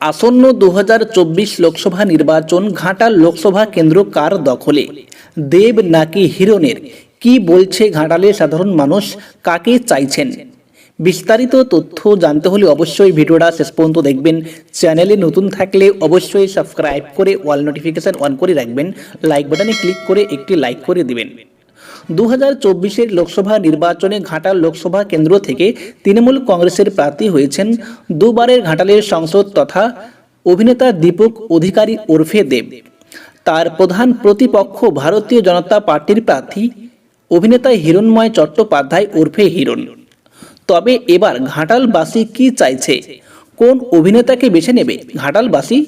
আসন্ন দু হাজার চব্বিশ লোকসভা নির্বাচন ঘাটাল লোকসভা কেন্দ্র কার দখলে? দেব নাকি হিরণের? কি বলছে ঘাটালে সাধারণ মানুষ? কাকে চাইছেন? বিস্তারিত তথ্য জানতে হলে অবশ্যই ভিডিওটা শেষ পর্যন্ত দেখবেন। চ্যানেলে নতুন থাকলে অবশ্যই সাবস্ক্রাইব করে অল নোটিফিকেশন অন করে রাখবেন। লাইক বাটনে ক্লিক করে একটি লাইক করে দিবেন। দু হাজার চব্বিশের লোকসভা নির্বাচনে ঘাটাল লোকসভা কেন্দ্র থেকে তৃণমূল কংগ্রেসের প্রার্থী হয়েছেন দুবারের ঘাটালের সংসদ তথা অভিনেতা দীপক অধিকারী ওরফে দেব। তার প্রধান প্রতিপক্ষ ভারতীয় জনতা পার্টির প্রার্থী অভিনেতা হিরণময় চট্টোপাধ্যায় ওরফে হিরণ। তবে এবার ঘাটালবাসী কি চাইছে? কোন অভিনেতাকে বেছে নেবে ঘাটালবাসী?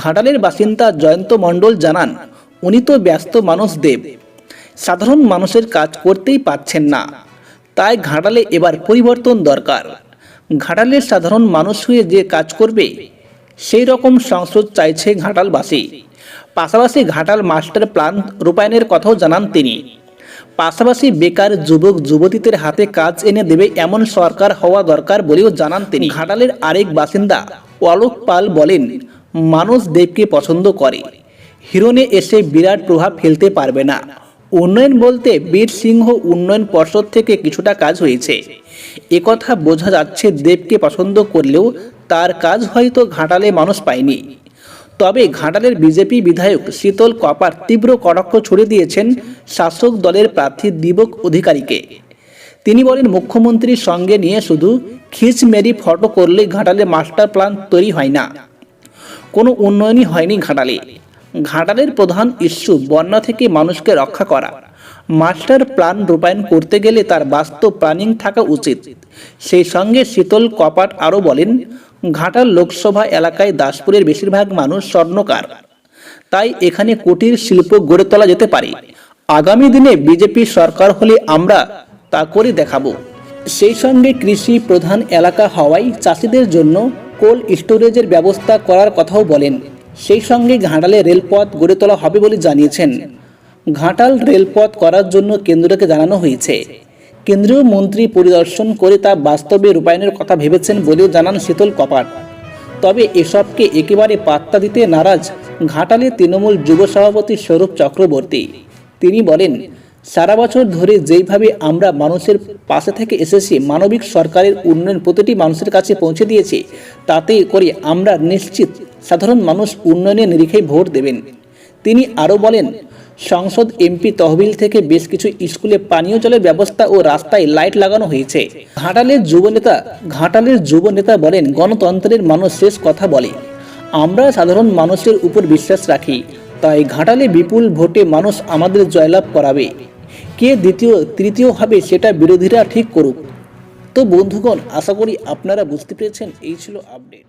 ঘাটালের বাসিন্দা জয়ন্ত মণ্ডল জানান, উনি তো ব্যস্ত মানুষ দেব। সাধারণ মানুষের কাজ করতেই পাচ্ছেন না। তাই ঘাটালে এবার পরিবর্তন দরকার। ঘাটালের সাধারণ মানুষ হয়ে যে কাজ করবে, সেই রকম সংসদ চাইছে ঘাটালবাসী। পাশাপাশি ঘাটাল মাস্টার প্ল্যান রূপায়ণের কথাও জানান তিনি। পাশাপাশি বেকার যুবক, যুবতীদের হাতে কাজ এনে দেবে এমন সরকার হওয়া দরকার বলেও জানান তিনি। ঘাটালের আরেক বাসিন্দা অলোক পাল বলেন, মানুষ দেবকে পছন্দ করে। হিরণে এসে বিরাট প্রভাব ফেলতে পারবে না। উন্নয়ন বলতে বীর সিংহ উন্নয়ন পর্ষদ থেকে কিছুটা কাজ হয়েছে। একথা বোঝা যাচ্ছে দেবকে পছন্দ করলেও তার কাজ হয়তো ঘাটালে মানুষ পায়নি। তবে ঘাটালের বিজেপি বিধায়ক শীতল কপার তীব্র কটাক্ষ ছুড়ে দিয়েছেন শাসক দলের প্রার্থী দিবক অধিকারীকে। তিনি বলেন, মুখ্যমন্ত্রীর সঙ্গে নিয়ে শুধু খিচমেরি ফটো করলে ঘাটালে মাস্টার প্ল্যান তৈরি হয় না। কোনো উন্নয়নই হয়নি ঘাটালে। ঘাটালের প্রধান ইস্যু বন্যা থেকে মানুষকে রক্ষা করা। মাস্টার প্ল্যান রূপায়ণ করতে গেলে তার বাস্তব প্ল্যানিং থাকা উচিত। সেই সঙ্গে শীতল কপাট আরও বলেন, ঘাটাল লোকসভা এলাকায় দাসপুরের বেশিরভাগ মানুষ স্বর্ণকার। তাই এখানে কুটির শিল্প গড়ে তোলা যেতে পারে। আগামী দিনে বিজেপি সরকার হলে আমরা তা করে দেখাবো। সেই সঙ্গে কৃষি প্রধান এলাকা হওয়ায় চাষিদের জন্য কোল্ড স্টোরেজের ব্যবস্থা করার কথাও বলেন। সেই সঙ্গে ঘাটালে রেলপথ গড়ে তোলা হবে বলে জানিয়েছেন। ঘাটাল রেলপথ করার জন্য কেন্দ্রকে জানানো হয়েছে। কেন্দ্রীয় মন্ত্রী পরিদর্শন করে তা বাস্তবে রূপায়ণের কথা ভেবেছেন বলেও জানান শীতল কপাট। তবে এসবকে একেবারে পাত্তা দিতে নারাজ ঘাটালে তৃণমূল যুব সভাপতি স্বরূপ চক্রবর্তী। তিনি বলেন, সারা বছর ধরে যেইভাবে আমরা মানুষের পাশে থেকে এসেছি, মানবিক সরকারের উন্নয়ন প্রতিটি মানুষের কাছে পৌঁছে দিয়েছে, তাতে করে আমরা নিশ্চিত সাধারণ মানুষ উন্নয়নের নিরিখেই ভোট দেবেন। তিনি আরও বলেন, সংসদ এমপি তহবিল থেকে বেশ কিছু স্কুলে পানীয় জলের ব্যবস্থা ও রাস্তায় লাইট লাগানো হয়েছে। ঘাটালের যুবনেতা ঘাটালের যুবনেতা বলেন, গণতন্ত্রের মানুষ শেষ কথা বলে। আমরা সাধারণ মানুষের উপর বিশ্বাস রাখি, তাই ঘাটালে বিপুল ভোটে মানুষ আমাদের জয়লাভ করাবে। কে দ্বিতীয়, তৃতীয় হবে সেটা বিরোধীরা ঠিক করুক। তো বন্ধুগণ, আশা করি আপনারা বুঝতে পেরেছেন। এই ছিল আপডেট।